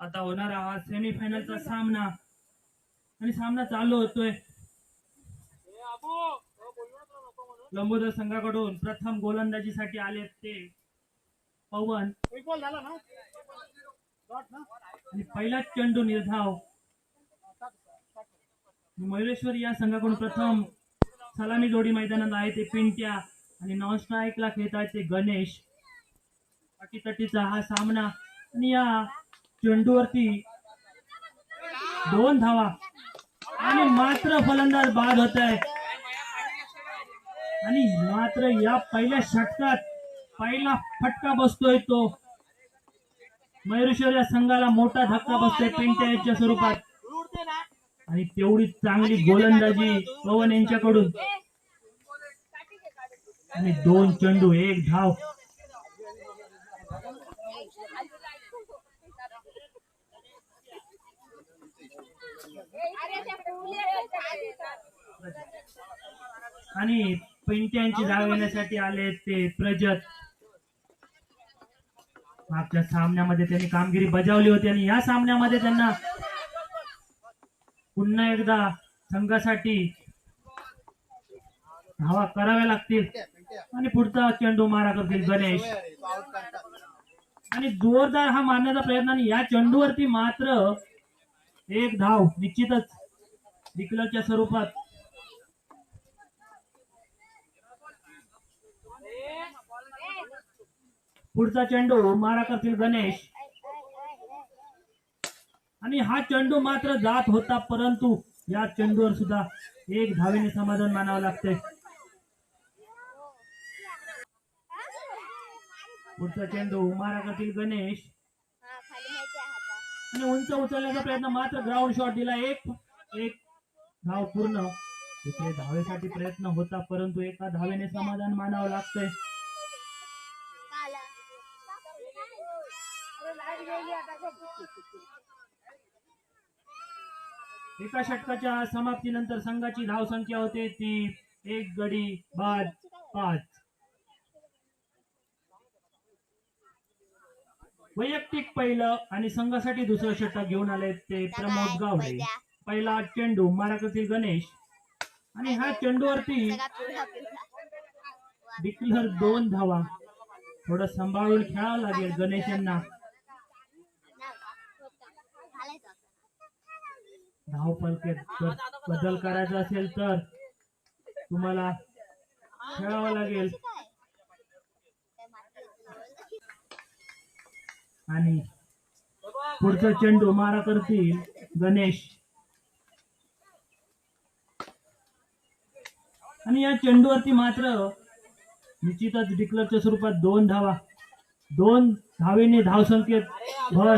आता होणारा हा सेमीफायनलचा सामना. आणि सामना चालू होतोय. लंबोदर संघाकडून प्रथम गोलंदाजीसाठी आले ते पवन. आणि पहिलाच चेंडू निर्धाव. मयुरेश्वर या संघाकडून प्रथम सलामी जोडी मैदानात आहे ते पिंट्या. आणि नॉन स्ट्राईकला खेळत आहेत ते गणेश. अटीतटीचा हा सामना आणि या चेंडूवरती दोन धावा. आणि मात्र फलंदाज बाद होत आहे. आणि मात्र या पहिल्या षटकात पहिला फटका बसतोय तो. मयुरेश्वर या संघाला मोठा धक्का बसतोय पेंट्याच्या याच्या स्वरूपात. आणि तेवढी चांगली गोलंदाजी पवन यांच्याकडून. आणि दोन चेंडू एक धाव. आणि पिंट्यांची येण्यासाठी आले ते प्रजत. मागच्या सामन्यामध्ये त्यांनी कामगिरी बजावली होती आणि या सामन्यामध्ये त्यांना पुन्हा एकदा संघासाठी धावा कराव्या लागतील. आणि पुढचा चेंडू मारा करतील गणेश. आणि जोरदार हा मारण्याचा प्रयत्न आणि या चेंडूवरती मात्र एक धाव निश्चितच. डिक्लरच्या स्वरूपात. पुढचा चेंडू मारा करतील गणेश. आणि हा चेंडू मात्र जात होता परंतु या चेंडूवर सुद्धा एक धावेने समाधान मानावं लागते पुढचा चेंडू मारा करतील गणेश. आणि उंच उचलण्याचा प्रयत्न मात्र ग्राउंड शॉट दिला. एक एक धाव पूर्ण. तिथे धावेसाठी प्रयत्न होता परंतु एका धावेने समाधान मानावं लागतंय. एका षटकाच्या समाप्तीनंतर संघाची धावसंख्या होते ती एक गडी बाद पाच. वैयक्तिक पहिलं आणि संघासाठी दुसरं षटक घेऊन आले ते प्रमोद गावडे. पहिला चेंडू मारा करतील गणेश. आणि ह्या चेंडूवरती डिक्लर दोन धावा. थोडं सांभाळून खेळावं लागेल गणेश यांना. धाव फलकेत जर बदल करायचा असेल तर तुम्हाला खेळावं लागेल. आणि पुढचा चेंडू मारा करतील गणेश. आणि या चेंडूवरती मात्र निश्चितच डिक्लरच्या स्वरूपात दोन धावा दोन धावेने धावसंख्येत भर.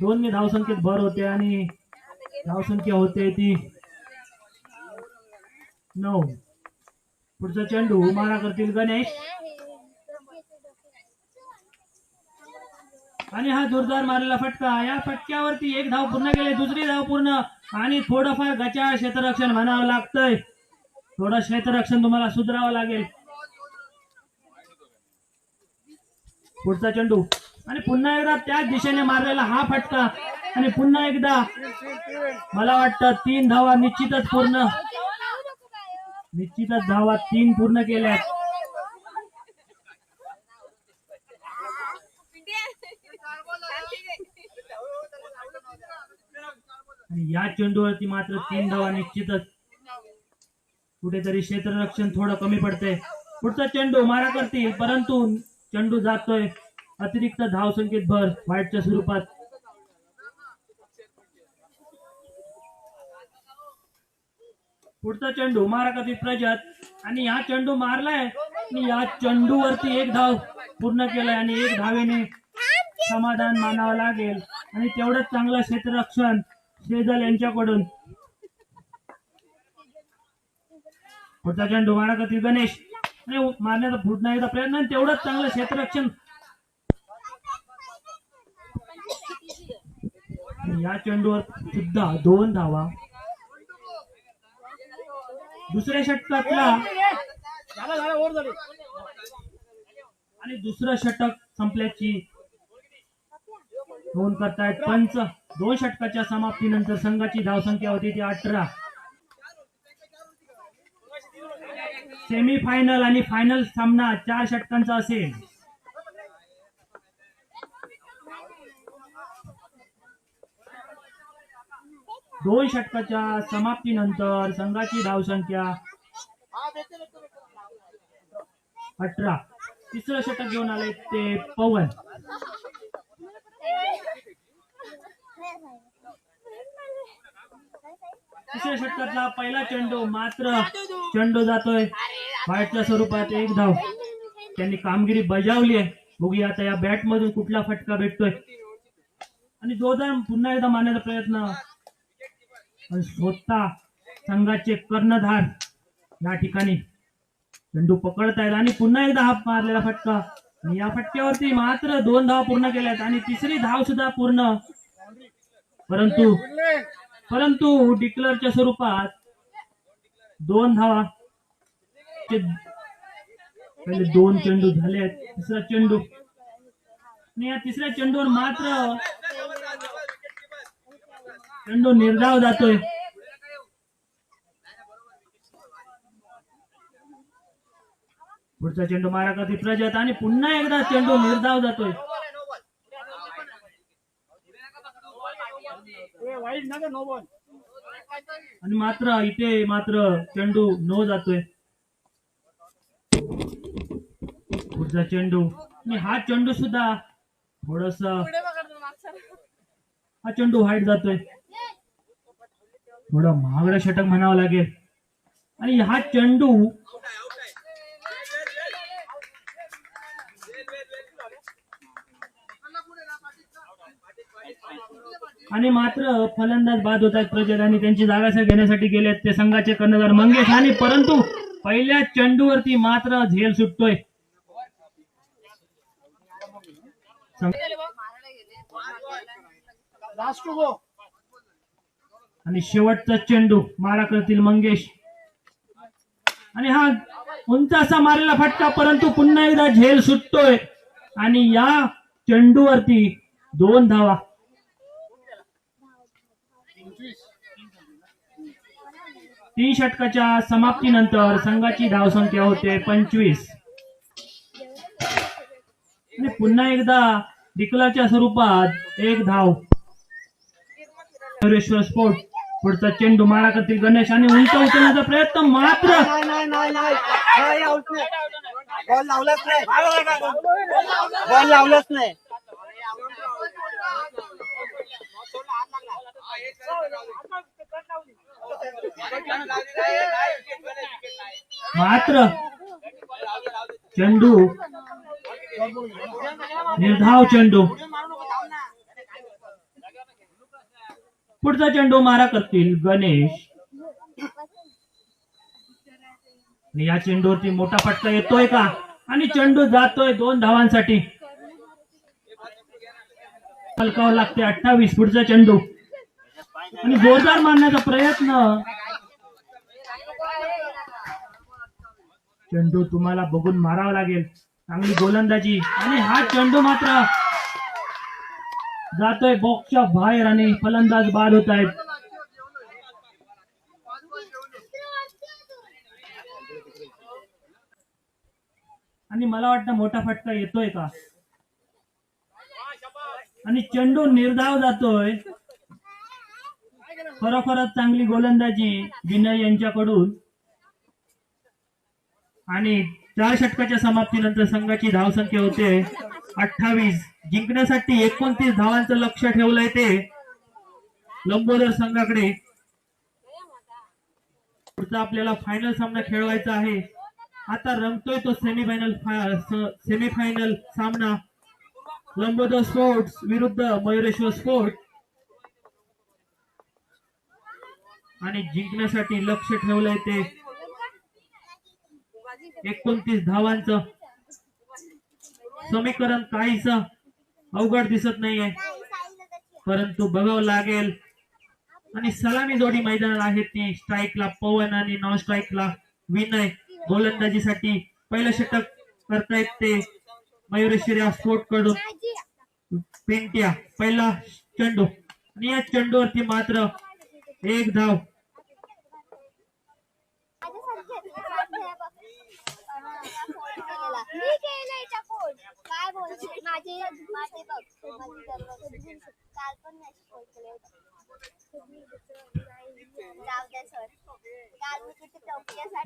दोन धावसंख्येत भर होते आणि धावसंख्या होते ती नऊ. पुढचा चेंडू मारा करतील गणेश. आणि हा जोरदार मारलेला फटका. या फटक्यावरती एक धाव पूर्ण केले दुसरी धाव पूर्ण. आणि थोडंफार गचा क्षेत्ररक्षण म्हणावं लागतंय. थोडं क्षेत्ररक्षण तुम्हाला सुधारावं लागेल. पुढचा चेंडू. आणि पुन्हा एकदा त्याच दिशेने मारलेला हा फटका. आणि पुन्हा एकदा मला वाटतं तीन धावा निश्चितच पूर्ण. निश्चितच धावा तीन पूर्ण केल्या आणि या चेंडूवरती मात्र तीन धावा निश्चितच. कुठेतरी क्षेत्ररक्षण थोडं कमी पडते पुढचा चेंडू मारा करतील परंतु चेंडू जातोय. अतिरिक्त धावसंख्येत भर वाईटच्या स्वरूपात. पुढचा चेंडू मारा करतील प्रजात. आणि हा चेंडू मारलाय. आणि या चेंडूवरती एक धाव पूर्ण केलाय आणि एक धावेने समाधान मानावं लागेल. आणि तेवढंच चांगलं क्षेत्ररक्षण. शेजल यांच्याकडून. पुढचा चेंडू मारा करतील गणेश आणि मारण्याचा फुटण्याचा प्रयत्न आणि तेवढंच चांगलं क्षेत्ररक्षण. या चेंडूवर सुद्धा दोन धावा. दुसऱ्या षटकातला आणि दुसरं षटक संपल्याची नोंद करतायत. पंच दोन षटकाच्या समाप्तीनंतर संघाची धावसंख्या होती ती अठरा. सेमी फायनल आणि फायनल सामना चार षटकांचा असेल. दोन षटकाच्या समाप्तीनंतर संघाची धावसंख्या अठरा. तिसरं षटक घेऊन आले ते पवन. तिसऱ्या षटकातला पहिला चेंडू मात्र चेंडू जातोय. व्हाईटच्या स्वरूपात एक धाव. त्यांनी कामगिरी बजावली आहे. बघूया आता या बॅट मधून कुठला फटका भेटतोय. आणि जोरदार पुन्हा एकदा मारण्याचा प्रयत्न पण स्वतः संघाचे कर्णधार या ठिकाणी. चेंडू पकडतायत आणि पुन्हा एकदा हा मारलेला फटका. या फटक्यावरती मात्र दोन धाव पूर्ण केल्यात आणि तिसरी धाव सुद्धा पूर्ण. परंतु परंतु डिक्लरच्या स्वरूपात दोन धावा ते पहिले दोन चेंडू झाले आहेत तिसरा चेंडू. आणि या तिसऱ्या चेंडूवर मात्र चेंडू निर्धाव जातोय. पुढचा चेंडू मारा करते प्रजत? आणि पुन्हा एकदा चेंडू निर्धाव जातोय. आणि मात्र इथे मात्र चेंडू नो जातोय. पुढचा चेंडू. आणि हा चेंडू सुद्धा थोडस हा चेंडू व्हाईट जातोय. थोडं महागडं षटक म्हणावं लागेल. आणि हा चेंडू आणि मात्र फलंदाज बाद होत आहेत प्रजल आणि त्यांची जागा घेण्यासाठी गेले ते संघाचे कर्णधार मंगेश आणि परंतु पहिल्या चेंडूवरती मात्र झेल सुटतोय. आणि शेवटचा चेंडू मारा करतील मंगेश. आणि हा उंच असा मारलेला फटका परंतु पुन्हा एकदा झेल सुटतोय. आणि या चेंडूवरती दोन धावा. तीन षटकाच्या समाप्तीनंतर संघाची धावसंख्या होते पंचवीस. आणि पुन्हा एकदा डिकलाच्या स्वरूपात एक धाव. सुरेश्वर स्पोर्ट पुढचा चेंडू मारा करतील गणेश आणि उंच उचलण्याचा प्रयत्न मात्र बॉल लावलाच नाही बॉल लावलाच नाही मात्र चेंडू निर्धाव चेंडू पुढचा चेंडू मारा करतील गणेश. या चेंडूवरती मोठा फटका येतोय का? आणि चेंडू जातोय दोन धावांसाठी. हलकावं लागते अठ्ठावीस पुढचा चेंडू. आणि जोरदार मारण्याचा प्रयत्न चेंडू तुम्हाला बघून मारावा लागेल. चांगली गोलंदाजी. आणि हा चेंडू मात्र जातोय बॉक्सच्या बाहेर आणि फलंदाज बाद होत आहेत. आणि मला वाटतं मोठा फटका येतोय का? आणि चेंडू निर्धाव जातोय. खरोखरच चांगली गोलंदाजी विनय यांच्याकडून. आणि चार षटकाच्या समाप्तीनंतर संघाची धावसंख्या होते अठ्ठावीस. जिंकण्यासाठी एकोणतीस धावांचं लक्ष ठेवलंय ते लंबोदर संघाकडे. पुढचा आपल्याला फायनल सामना खेळवायचा आहे. आता रंगतोय तो सेमीफायनल सेमीफायनल सामना. लंबोदर स्पोर्ट्स विरुद्ध मयुरेश्वर स्पोर्ट. आणि जिंकण्यासाठी लक्ष ठेवलंय ते एकोणतीस धावांचं. समीकरण काहीच अवघड दिसत नाहीये. परंतु बघावं लागेल. आणि सलामी जोडी मैदानात आहेत ती. स्ट्राईकला पवन आणि नॉन स्ट्राईकला विनय गोलंदाजीसाठी पहिलं षटक करतायत ते मयुरेश्वर्या स्पोर्टकडून पेंट्या पहिला चेंडू. आणि या चेंडूवरती मात्र एक धाव मी केलंय चकोड काय बोलते माझे माझे बघ काल पण केलं होतं.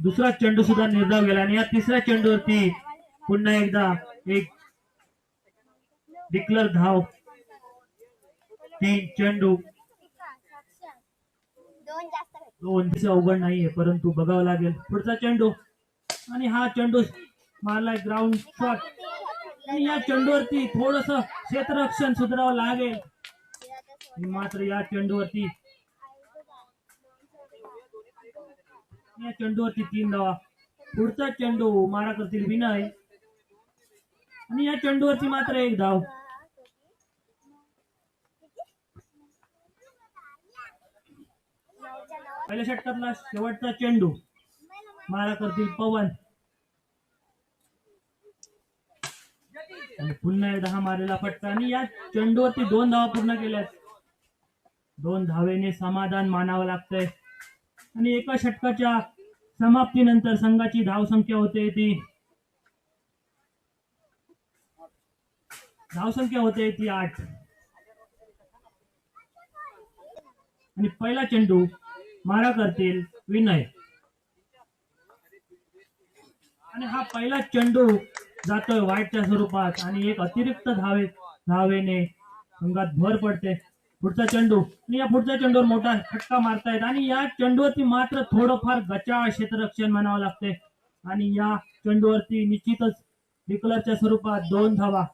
दुसरा चेंडू सुद्धा निर्धाव गेला आणि या तिसऱ्या चेंडूवरती पुन्हा एकदा एक डिक्लर धाव. तीन चेंडू. दोन अवघड नाहीये परंतु बघावं लागेल. पुढचा चेंडू. आणि हा चेंडू मारलाय ग्राउंड शॉट की या चेंडूवरती थोडस क्षेत्ररक्षण सुधारावं लागेल. मात्र या चेंडूवरती या चेंडूवरती तीन धावा. पुढचा चेंडू मारा करतील विनय. आणि या चेंडूवरती मात्र एक धाव. पहिल्या षटकातला शेवटचा चेंडू मारा करतील पवन. आणि पुन्हा एकदा हा मारलेला फटका आणि या चेंडूवरती दोन धावा पूर्ण केल्यात. दोन धावेने समाधान मानावं लागतंय. आणि एका षटकाच्या समाप्तीनंतर संघाची धावसंख्या होते ती. धावसंख्या होते ती आठ. आणि पहिला चेंडू मारा करतील विनय. आणि हा पहिला चेंडू जातोय वाईटच्या स्वरूपात आणि एक अतिरिक्त धावे धावेने अंगात भर पडते. पुढचा चेंडू आणि या पुढच्या चेंडूवर मोठा फटका मारतायत. आणि या चेंडूवरती मात्र थोडंफार गचाळ क्षेत्ररक्षण म्हणावं लागते. आणि या चेंडूवरती निश्चितच डिक्लरच्या स्वरूपात दोन धावा.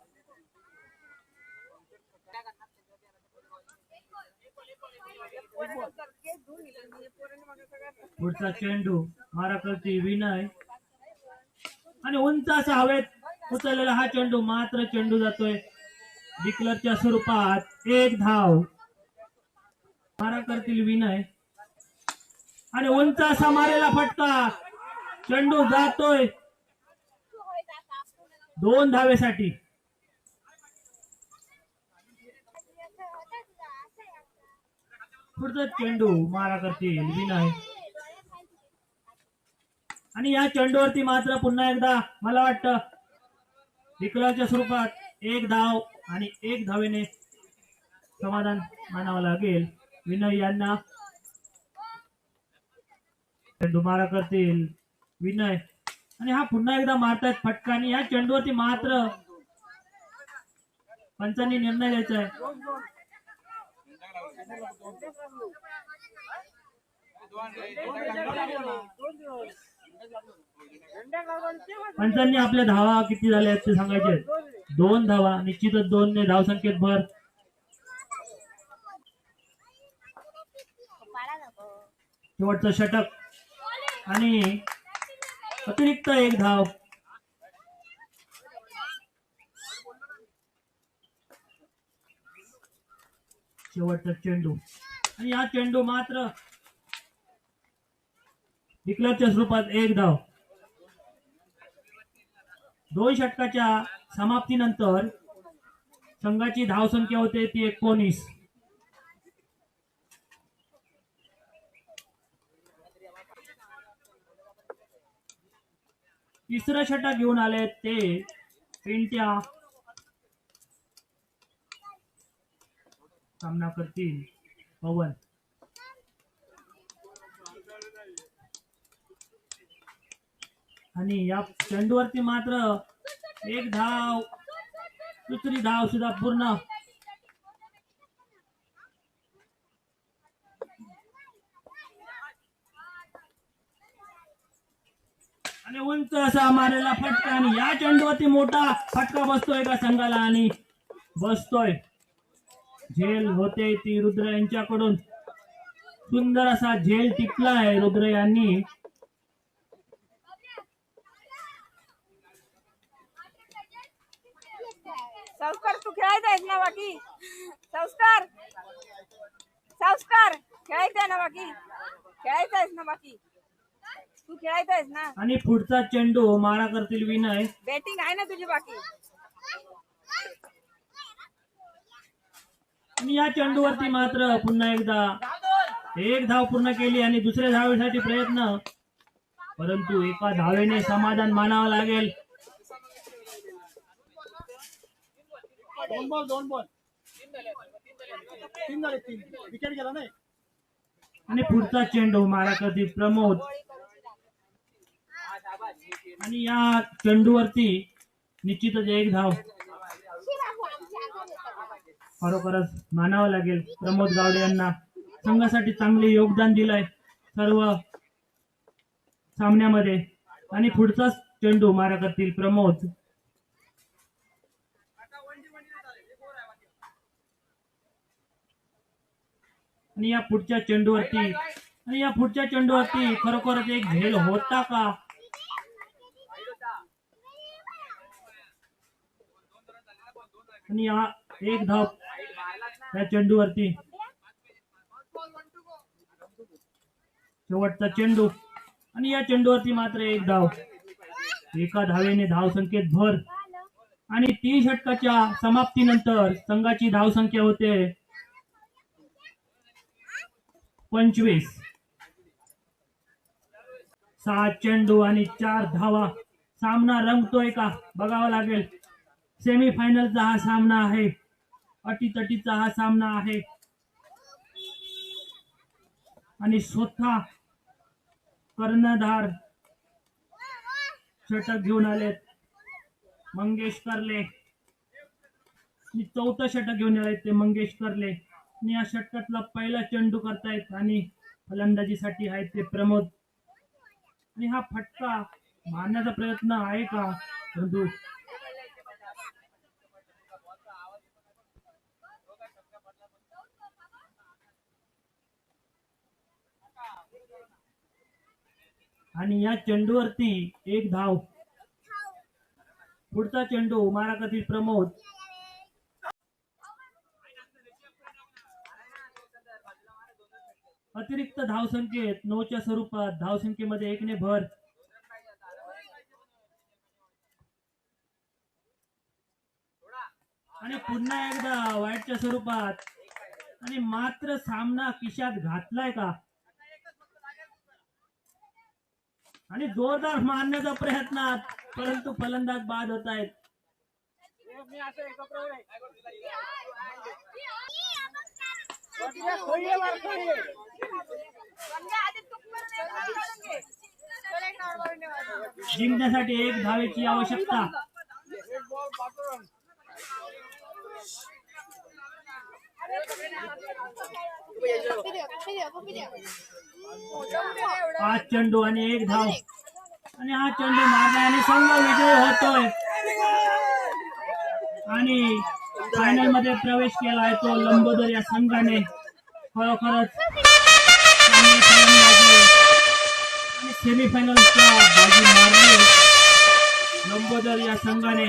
पुढचा चेंडू मारा करती विनय आणि उंच असा हवेत उचललेला हा चेंडू मात्र चेंडू जातोय. डिक्लरच्या स्वरूपात एक धाव. मारा करतील विनय. आणि उंच असा मारेला फटका. चेंडू जातोय. दोन धावेसाठी. पुढचा चेंडू मारा करतील विनय. आणि या चेंडूवरती मात्र पुन्हा एकदा मला वाटतं विकलाच्या स्वरूपात एक धाव आणि एक धावेने समाधान मानावं लागेल. विनय यांना चेंडू मारा करतील. विनय. आणि हा पुन्हा एकदा मारतायत फटका आणि या चेंडूवरती मात्र पंचांनी निर्णय घ्यायचा आहे. पंचांनी आपल्या धावा किती झाल्या ते सांगायचे दोन धावा निश्चितच दोन ने धाव संख्येत भर. शेवटचं षटक. आणि अतिरिक्त एक धाव. शेवटचा चेंडू. आणि हा चेंडू मात्र डिक्लरच्या स्वरूपात एक धाव. दोन षटकाच्या समाप्तीनंतर संघाची धाव संख्या होते ती एकोणीस. तिसरं षटक घेऊन आले ते पेंट्या. सामना करतील पवन. आणि या चेंडूवरती मात्र एक धाव दुसरी धाव सुद्धा पूर्ण. आणि उंच असा मारलेला फटका आणि या चेंडूवरती मोठा फटका बसतोय का संघाला आणि बसतोय. झेल होते ती रुद्र यांच्याकडून. सुंदर असा झेल टिकलाय आहे रुद्र यांनी. संस्कार तू खेळायचा आहेस ना बाकी? संस्कार. संस्कार खेळायचा आहे ना बाकी? खेळायचा आहेस ना बाकी? तू खेळायचा आहेस ना? आणि पुढचा चेंडू मारा करतील विनय. बॅटिंग आहे ना तुझी बाकी? आणि या चेंडूवरती मात्र पुन्हा एकदा एक धाव पूर्ण केली आणि दुसऱ्या धावेसाठी प्रयत्न. परंतु एका धावेने समाधान मानावं लागेल. दोन बॉल दोन बॉल. तीन झाले तीन. विकेट गेला नाही. आणि पुढचा चेंडू माराकरती प्रमोद. आणि या चेंडूवरती निश्चितच एक धाव. खरोखरच मानावं लागेल प्रमोद गावडे यांना. संघासाठी चांगले योगदान दिलंय सर्व सामन्यामध्ये. आणि पुढचाच चेंडू मारा करतील प्रमोद. आणि या पुढच्या चेंडूवरती आणि या पुढच्या चेंडूवरती खरोखरच एक झेल होता का? आणि हा एक धाव या चेंडूवरती. शेवटचा चेंडू. आणि या चेंडूवरती मात्र एक धाव. एका धावेने धाव संख्येत भर. आणि तीन षटकाच्या समाप्तीनंतर संघाची धावसंख्या होते पंचवीस. सहा चेंडू आणि चार धावा. सामना रंगतोय का? बघावा लागेल. सेमी फायनलचा हा सामना आहे. अटीतटीचा हा सामना आहे. आणि स्वतः कर्णधार षटक घेऊन आलेत. मंगेश करले मी चौथं षटक घेऊन आलेत ते मंगेश करले आणि या षटकातला पहिला चेंडू करतायत आणि फलंदाजीसाठी आहेत ते प्रमोद. आणि हा फटका मारण्याचा प्रयत्न आहे का परंतु आणि या चेंडूवरती एक धाव. पुढचा चेंडू माराकतील प्रमोद. अतिरिक्त धावसंख्येत नऊच्या स्वरूपात धावसंख्येमध्ये एकने भर. आणि पुन्हा एकदा वाईटच्या स्वरूपात. आणि मात्र सामना किशात घातलाय का? आणि जोरदार मारण्याचा प्रयत्नात परंतु फलंदाज बाद होत आहेत. जिंकण्यासाठी एक धावेची आवश्यकता. पाच चेंडू आणि एक धाव. आणि हा चेंडू मारल्याने संघ विजय होतोय आणि फायनलमध्ये प्रवेश केला आहे तो लंबोदर या संघाने खरोखरच चांगली फलंदाजी आणि सेमीफायनलच्या बाजी मारली लंबोदर या संघाने